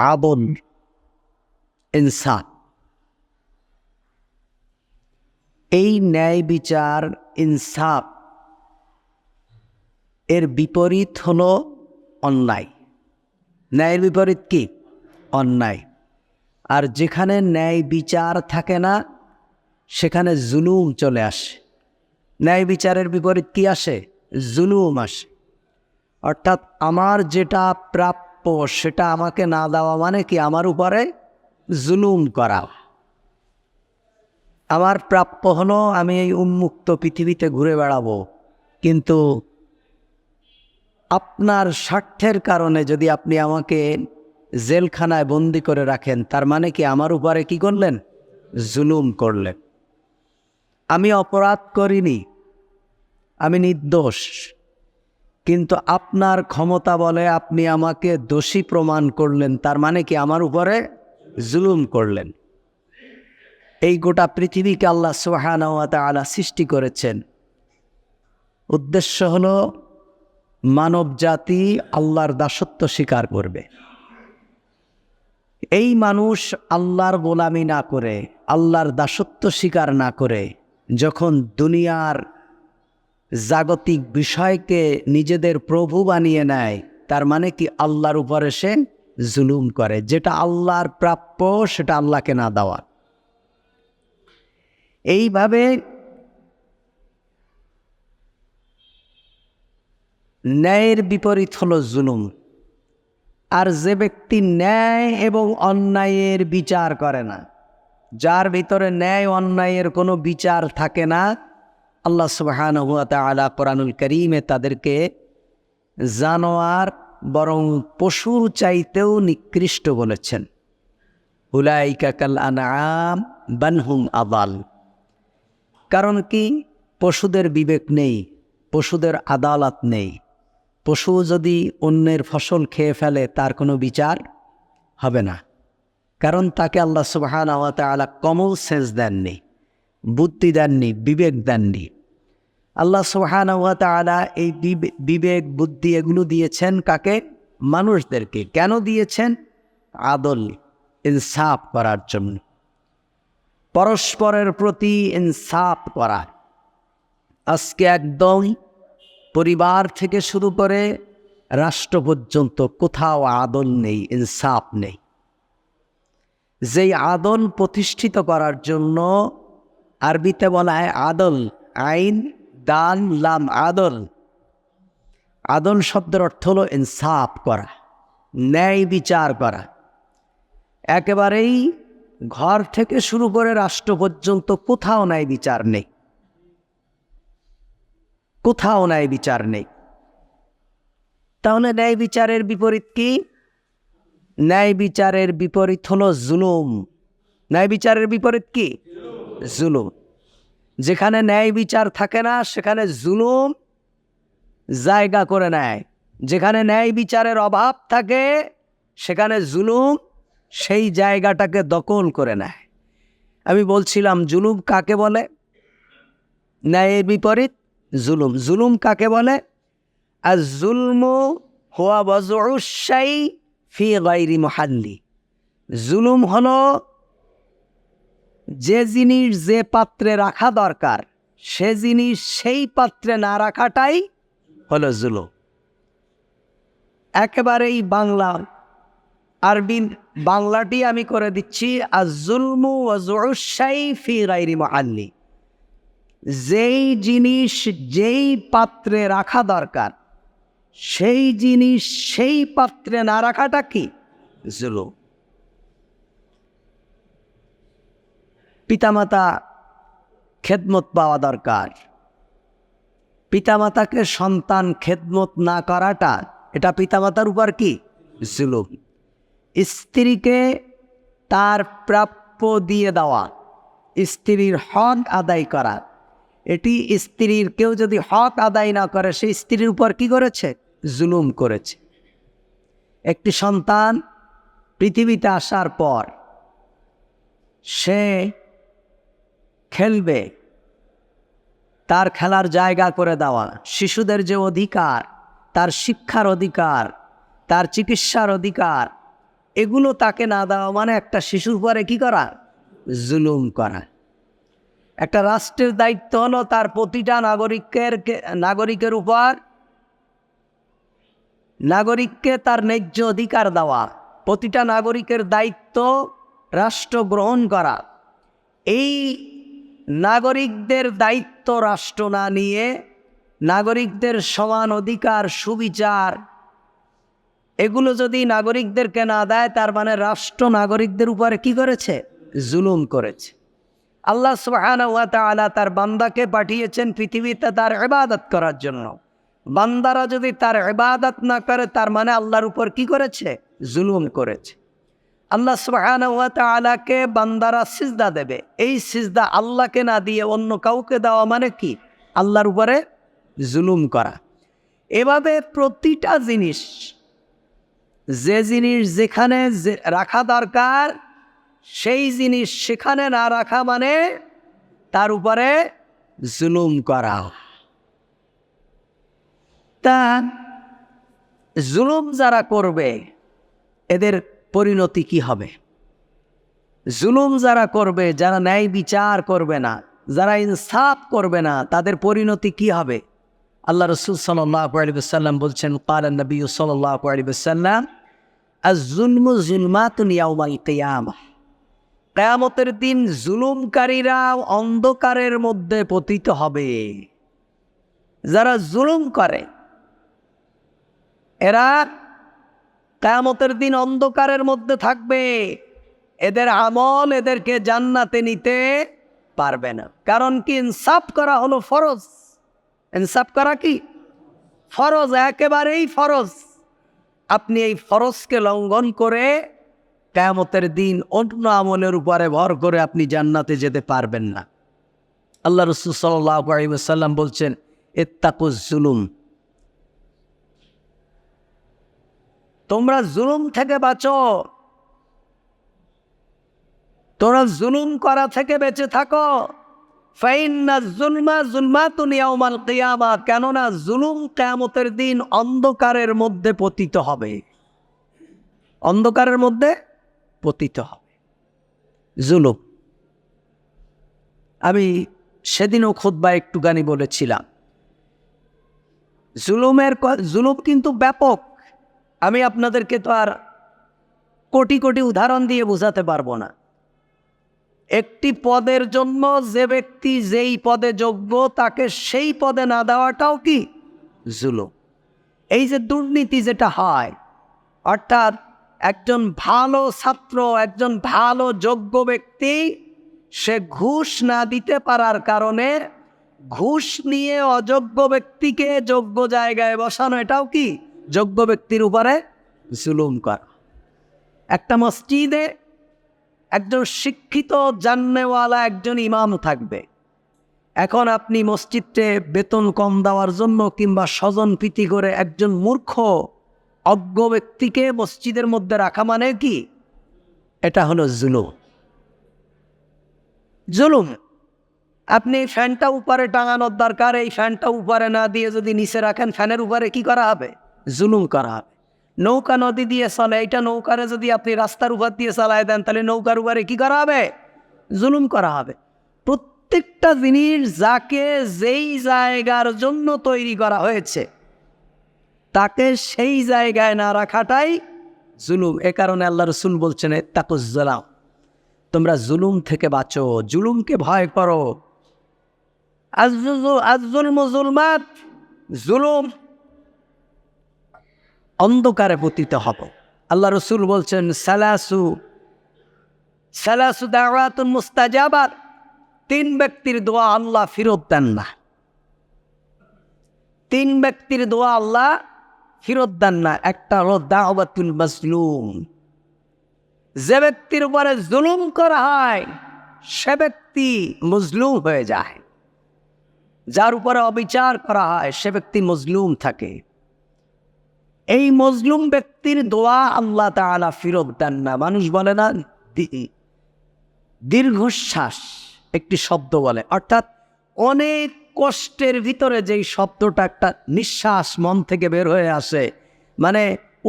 আদল ইনসাফ এই ন্যায় বিচার ইনসাফ এর বিপরীত হলো অন্যায়। ন্যায়ের বিপরীত কি? অন্যায়। আর যেখানে ন্যায় বিচার থাকে না, সেখানে জুলুম চলে আসে। ন্যায় বিচারের বিপরীত কি আসে? জুলুম আসে। অর্থাৎ আমার যেটা প্রাপ্য সেটা আমাকে না দেওয়া মানে কি? আমার উপরে জুলুম করা। আমার প্রাপ্য হলো আমি এই উন্মুক্ত পৃথিবীতে ঘুরে বেড়াবো। কিন্তু আপনার স্বার্থের কারণে যদি আপনি আমাকে জেলখানায় বন্দি করে রাখেন, তার মানে কি আমার উপরে কি করলেন? জুলুম করলেন। আমি অপরাধ করিনি। আমি নির্দোষ। কিন্তু আপনার ক্ষমতা বলে আপনি আমাকে দোষী প্রমাণ করলেন, তার মানে কি আমার উপরে জুলুম করলেন? এই গোটা পৃথিবীকে আল্লাহ সোহানাওয়াত আলা সৃষ্টি করেছেন। উদ্দেশ্য হল মানব জাতি আল্লাহর দাসত্ব স্বীকার করবে। এই মানুষ আল্লাহর গোলামি না করে, আল্লাহর দাসত্ব স্বীকার না করে, যখন দুনিয়ার জাগতিক বিষয়কে নিজেদের প্রভু বানিয়ে নেয়। তার মানে কি? আল্লাহর উপরে সে জুলুম করে। যেটা আল্লাহর প্রাপ্য, সেটা আল্লাহকে না দেওয়া। এইভাবে ন্যায়ের বিপরীত হলো জুলুম। আর যে ব্যক্তি ন্যায় এবং অন্যায়ের বিচার করে না, যার ভিতরে ন্যায় অন্যায়ের কোনো বিচার থাকে না আল্লাহ সুবাহান আলা কোরআনুল করিমে তাদেরকে জানোয়ার বরং পশুর চাইতেও নিকৃষ্ট বলেছেন। হুলাইকা কাল আনাম বানহুম আবাল কারণ কি? পশুদের বিবেক নেই, পশুদের আদালত নেই। পশু যদি অন্যের ফসল খেয়ে ফেলে, তার কোনো বিচার হবে না। কারণ তাকে আল্লাহ সুবাহান আলা কমল সেন্স দেননি। বুদ্ধি দেননি, বিবেক দেননি। আল্লাহ সুবাহান আলা এই বিবেক, বুদ্ধি এগুলো দিয়েছেন কাকে? মানুষদেরকে। কেন দিয়েছেন? আদল, ইনসাফ করার জন্য। পরস্পরের প্রতি ইনসাফ করা। আজকে একদম পরিবার থেকে শুরু করে রাষ্ট্র পর্যন্ত কোথাও আদল নেই, ইনসাফ নেই। যেই আদল প্রতিষ্ঠিত করার জন্য আরবিতে বলা হয় আদল, আইন, দান, লাম, আদল। আদল শব্দের অর্থ হলো ইনসাফ করা, ন্যায় বিচার করা। একেবারেই ঘর থেকে শুরু করে রাষ্ট্র পর্যন্ত কোথাও ন্যায় বিচার নেই। কোথাও ন্যায় বিচার নেই। তাহলে ন্যায় বিচারের বিপরীত কি? ন্যায় বিচারের বিপরীত হলো জুলুম। ন্যায় বিচারের বিপরীত কি? জুলুম। যেখানে ন্যায় বিচার থাকে না, সেখানে জুলুম জায়গা করে নেয়। যেখানে ন্যায় বিচারের অভাব থাকে, সেখানে জুলুম সেই জায়গাটাকে দখল করে নেয়। আমি বলছিলাম, জুলুম কাকে বলে? ন্যায়ের বিপরীত, জুলুম। জুলুম কাকে বলে? আর জুলমু হোয়া বজসাই ফি গাইরি মহাল্লি। জুলুম হলো যে জিনিস যে পাত্রে রাখা দরকার, সে জিনিস সেই পাত্রে না রাখাটাই হলো জুলুম। একেবারেই বাংলা আরবি বাংলাটি আমি করে দিচ্ছি আর জুলমু ওয়াজুসাই ফি গাইরি মহাল্লি যেই জিনিস যেই পাত্রে রাখা দরকার, সেই জিনিস সেই পাত্রে না রাখাটা কি? জুলুম। পিতামাতা খেদমত পাওয়া দরকার। পিতামাতাকে সন্তান খেদমত না করাটা, এটা পিতামাতার উপর কি? জুলুম। স্ত্রীকে তার প্রাপ্য দিয়ে দেওয়া, স্ত্রীর হক আদায় করা। এটি স্ত্রীর কেউ যদি হক আদায় না করে সেই স্ত্রীর উপর কি করেছে? জুলুম করেছে। একটি সন্তান পৃথিবীতে আসার পর, সে খেলবে। তার খেলার জায়গা করে দেওয়া। শিশুদের যে অধিকার, তার শিক্ষার অধিকার, তার চিকিৎসার অধিকার, এগুলো তাকে না দেওয়া মানে একটা শিশুর পরে কি করা? জুলুম করা। একটা রাষ্ট্রের দায়িত্ব হলো তার প্রতিটা নাগরিকের নাগরিকের উপর। নাগরিককে তার ন্যায্য অধিকার দেওয়া। প্রতিটা নাগরিকের দায়িত্ব রাষ্ট্র গ্রহণ করা। এই নাগরিকদের দায়িত্ব রাষ্ট্র না নিয়ে নাগরিকদের সমান অধিকার, সুবিচার, এগুলো যদি নাগরিকদেরকে না দেয়, তার মানে রাষ্ট্র নাগরিকদের উপরে কি করেছে? জুলুম করেছে। আল্লাহ সুবাহানা তার বান্দাকে পাঠিয়েছেন পৃথিবীতে তার এবাদত করার জন্য। বান্দারা যদি তার এবাদত না করে, তার মানে আল্লাহর উপর কি করেছে? জুলুম করেছে। আল্লাহ সুবাহানাকে বান্দারা সিজদা দেবে। এই সিজদা আল্লাহকে না দিয়ে অন্য কাউকে দেওয়া মানে কি? আল্লাহর উপরে জুলুম করা। এভাবে প্রতিটা জিনিস, যে জিনিস যেখানে রাখা দরকার, সেই জিনিস সেখানে না রাখা মানে তার উপরে জুলুম করা। তা জুলুম যারা করবে, এদের পরিণতি কি হবে? জুলুম যারা করবে, যারা ন্যায় বিচার করবে না, যারা ইনসাফ করবে না, তাদের পরিণতি কি হবে? আল্লাহ রসুল সাল্লাম বলছেন কাল নবী সাল্লাম কেয়ামতের দিন জুলুমকারীরা অন্ধকারের মধ্যে পতিত হবে। যারা জুলুম করে, এরা কেয়ামতের দিন অন্ধকারের মধ্যে থাকবে। এদের আমল এদেরকে জান্নাতে নিতে পারবে না। কারণ কি ইনসাফ করা হলো ফরজ। ইনসাফ করা কি? ফরজ, একেবারেই ফরজ। আপনি এই ফরজকে লঙ্ঘন করে কেয়ামতের দিন অন্য আমলের উপরে ভর করে আপনি জান্নাতে যেতে পারবেন না। আল্লাহ রসুল সাল্লাম বলছেন এত্তাকুজ জুলুম। তোমরা জুলুম থেকে বাঁচো। তোমরা জুলুম করা থেকে বেঁচে থাকো। কেননা জুলুম কেয়ামতের দিন অন্ধকারের মধ্যে পতিত হবে। অন্ধকারের মধ্যে পতিত হবে। জুলুম। আমি সেদিনও খোদ্া একটুখানি বলেছিলাম। জুলুমের জুলুম কিন্তু ব্যাপক। আমি আপনাদেরকে তো আর কোটি কোটি উদাহরণ দিয়ে বোঝাতে পারব না। একটি পদের জন্য যে ব্যক্তি যেই পদে যোগ্য, তাকে সেই পদে না দেওয়াটাও কি? জুলুম। এই যে দুর্নীতি যেটা হয়, অর্থাৎ একজন ভালো ছাত্র, একজন ভালো যোগ্য ব্যক্তি, সে ঘুষ না দিতে পারার কারণে ঘুষ নিয়ে অযোগ্য ব্যক্তিকে যোগ্য জায়গায় বসানো, এটাও কি? যোগ্য ব্যক্তির উপরে জুলুম করা। একটা মসজিদে একজন শিক্ষিত জান্নেওয়ালা একজন ইমাম থাকবে। এখন আপনি মসজিদে বেতন কম দেওয়ার জন্য কিংবা স্বজন প্রীতি করে একজন মূর্খ, অজ্ঞ ব্যক্তিকে মসজিদের মধ্যে রাখা মানে কি? এটা হলো জুলুম। জুলুম। আপনি ফ্যানটা উপরে টাঙানোর দরকার, এই ফ্যানটা উপরে না দিয়ে যদি নিচে রাখেন, ফ্যানের উপরে কি করা হবে? জুলুম করা হবে। নৌকা নদী দিয়ে চলে, এইটা নৌকারে যদি আপনি রাস্তার উপর দিয়ে চালায় দেন, তাহলে নৌকার উপরে কি করা হবে? জুলুম করা হবে। প্রত্যেকটা জিনিস যাকে যেই জায়গার জন্য তৈরি করা হয়েছে, তাকে সেই জায়গায় না রাখাটাই জুলুম। এ কারণে আল্লাহ রসুল বলছেন তাকুজালাম তোমরা জুলুম থেকে বাঁচো, জুলুমকে ভয় করো। আজুল মুজুলমাত জুলুম অন্ধকারে পতিত হব। আল্লাহ রসুল বলছেন, সালাসু সালাসু দাওয়াতুন মুস্তাজাবাত। তিন ব্যক্তির দোয়া আল্লাহ ফিরত দেন না। তিন ব্যক্তির দোয়া আল্লাহ ফিরত দেন না। একটা হলো দাওয়াতুল মজলুম। যে ব্যক্তির উপরে জুলুম করা হয়, সে ব্যক্তি মজলুম হয়ে যায়। যার উপরে অবিচার করা হয়, সে ব্যক্তি মজলুম থাকে। এই মজলুম ব্যক্তির দোয়া আল্লাহ তালা ফিরত দেন না। মানুষ বলে না দীর্ঘশ্বাস একটি শব্দ বলে। অর্থাৎ অনেক কষ্টের ভিতরে যেই শব্দটা একটা নিঃশ্বাস মন থেকে বের হয়ে আসে মানে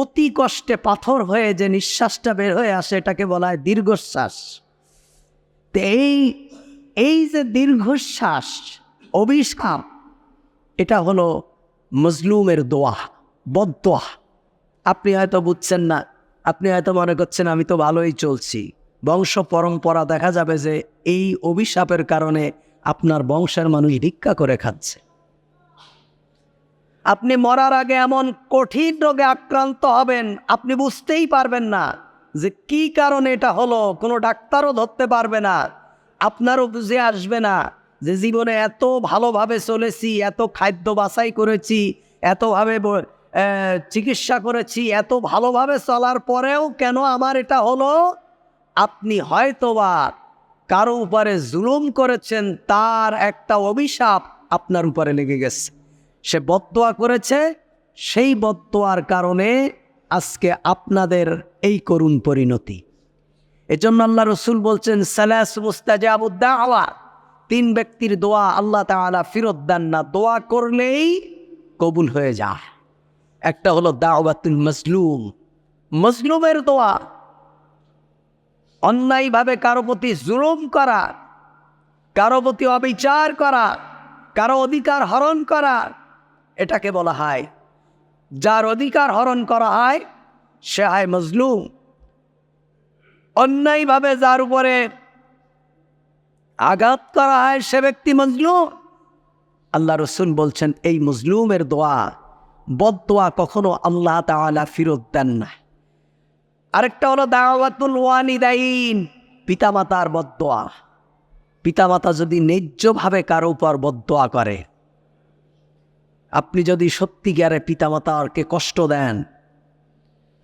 অতি কষ্টে পাথর হয়ে যে নিঃশ্বাসটা বের হয়ে আসে, এটাকে বলা হয় দীর্ঘশ্বাস। তো এই এই যে দীর্ঘশ্বাস, অভিশাপ, এটা হলো মজলুমের দোয়া। বদোয়া। আপনি হয়তো বুঝছেন না, আপনি হয়তো মনে করছেন আমি তো ভালোই চলছি। বংশ পরম্পরা দেখা যাবে যে এই অভিশাপের কারণে আপনার বংশের মানুষ ভিক্ষা করে খাচ্ছে। আপনি মরার আগে এমন কঠিন রোগে আক্রান্ত হবেন, আপনি বুঝতেই পারবেন না যে কি কারণে এটা হলো, কোনো ডাক্তারও ধরতে পারবে না। আপনারও বুঝে আসবে না যে জীবনে এত ভালোভাবে চলেছি, এত খাদ্য বাছাই করেছি, এতভাবে চিকিৎসা করেছি এত ভালোভাবে চলার পরেও কেন আমার এটা হলো? আপনি হয়তোবা কারও উপরে জুলুম করেছেন, তার একটা অভিশাপ আপনার উপরে লেগে গেছে। সে বদোয়া করেছে, সেই বদোয়ার কারণে আজকে আপনাদের এই করুণ পরিণতি। এজন্য আল্লাহ রসুল বলছেন, সালাস মুস্তাজাবুদ্দাওয়া তিন ব্যক্তির দোয়া আল্লাহ তাআলা ফিরত দেন না। দোয়া করলেই কবুল হয়ে যায়। একটা হলো দাওয়াতুল মজলুম। মজলুমের দোয়া। অন্যায়ভাবে কারও প্রতি জুলুম করা, কারও প্রতি অবিচার করা, কারও অধিকার হরণ করা, এটাকে বলা হয়। যার অধিকার হরণ করা হয়, সে হয় মজলুম। অন্যায়ভাবে যার উপরে আঘাত করা হয়, সে ব্যক্তি মজলুম। আল্লাহ রসুন বলছেন, এই মজলুমের দোয়া বদোয়া কখনো আল্লাহ তাআলা ফিরত দেন না। আরেকটা হলো দাওয়াতুল ওয়ানিদাইন পিতামাতার বদোয়া। পিতামাতা যদি ন্যায্যভাবে কারও উপর বদোয়া করে, আপনি যদি সত্যিকারে পিতামাতারকে কষ্ট দেন,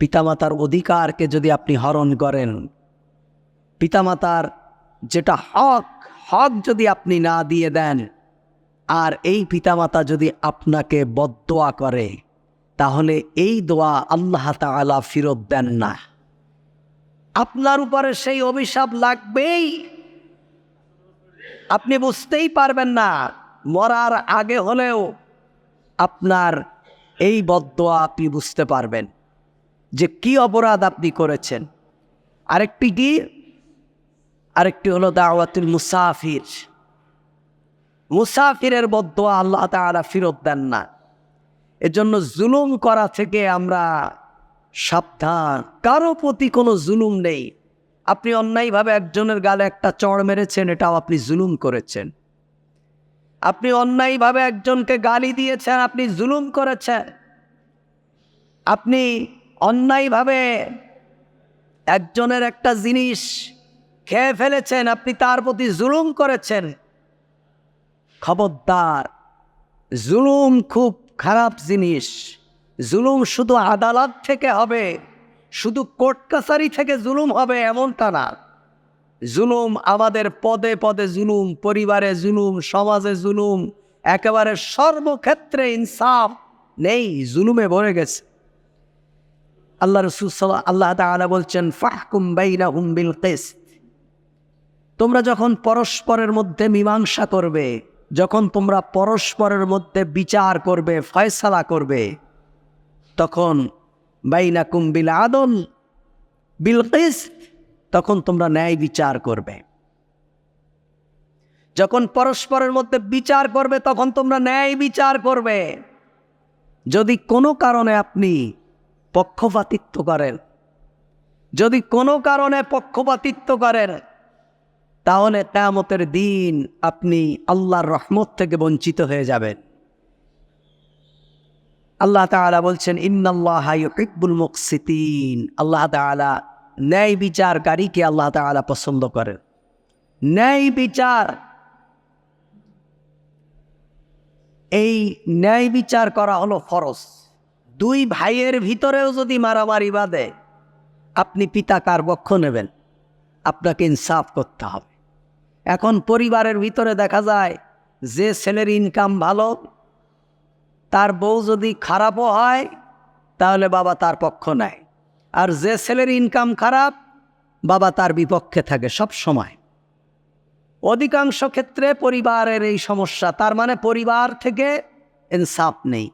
পিতামাতার অধিকারকে যদি আপনি হরণ করেন, পিতামাতার যেটা হক হক যদি আপনি না দিয়ে দেন আর এই পিতামাতা যদি আপনাকে বদোয়া করে, তাহলে এই দোয়া আল্লাহ তাআলা ফিরত দেন না। আপনার উপরে সেই অভিশাপ লাগবেই। আপনি বুঝতেই পারবেন না, মরার আগে হলেও আপনার এই বদোয়া আপনি বুঝতে পারবেন যে কি অপরাধ আপনি করেছেন। আরেকটি কি? আরেকটি হলো দাওয়াতুল মুসাফির। মুসাফিরের বদোয়া আল্লাহ তাআলা ফিরত দেন না। এজন্য জুলুম করা থেকে আমরা সাবধান। কারও প্রতি কোনো জুলুম নেই। আপনি অন্যায়ভাবে একজনের গালে একটা চড় মেরেছেন, এটাও আপনি জুলুম করেছেন। আপনি অন্যায়ভাবে একজনকে গালি দিয়েছেন, আপনি জুলুম করেছেন। আপনি অন্যায়ভাবে একজনের একটা জিনিস খেয়ে ফেলেছেন, আপনি তার প্রতি জুলুম করেছেন। খবরদার। জুলুম খুব খারাপ জিনিস। জুলুম শুধু আদালত থেকে হবে, শুধু কোর্ট কাছারি থেকে জুলুম হবে এমনটা না। জুলুম আমাদের পদে পদে জুলুম, পরিবারে জুলুম, সমাজে জুলুম, একেবারে সর্বক্ষেত্রে ইনসাফ নেই, জুলুমে ভরে গেছে। আল্লাহ রসুল আল্লাহ তাআলা বলছেন, ফাহকুম বাইনাহুম বিল কিসত। তোমরা যখন পরস্পরের মধ্যে মীমাংসা করবে যখন তোমরা পরস্পরের মধ্যে বিচার করবে, ফয়সালা করবে, তখন বাইনা কুম্বিল আদল বিলকিস তখন তোমরা ন্যায় বিচার করবে। যখন পরস্পরের মধ্যে বিচার করবে, তখন তোমরা ন্যায় বিচার করবে। যদি কোনো কারণে আপনি পক্ষপাতিত্ব করেন, যদি কোনো কারণে পক্ষপাতিত্ব করেন তাহলে কেয়ামতের দিন আপনি আল্লাহর রহমত থেকে বঞ্চিত হয়ে যাবেন। আল্লাহ তাআলা বলছেন, ইন্নাল্লাহ ইউহিব্বুল মুকসিতিন আল্লাহ তাআলা ন্যায় বিচারকারীকে আল্লাহ তাআলা পছন্দ করেন। ন্যায় বিচার, এই ন্যায় বিচার করা হলো ফরজ। দুই ভাইয়ের ভিতরেও যদি মারামারি বাঁধে, আপনি পিতা কার পক্ষ নেবেন? আপনাকে ইনসাফ করতে হবে। এখন পরিবারের ভিতরে দেখা যায় যে ছেলের ইনকাম ভালো, তার বউ যদি খারাপও হয়, তাহলে বাবা তার পক্ষ নেয়। আর যে ছেলের ইনকাম খারাপ, বাবা তার বিপক্ষে থাকে সব সময়। অধিকাংশ ক্ষেত্রে পরিবারের এই সমস্যা, তার মানে পরিবার থেকে ইনসাফ নেই।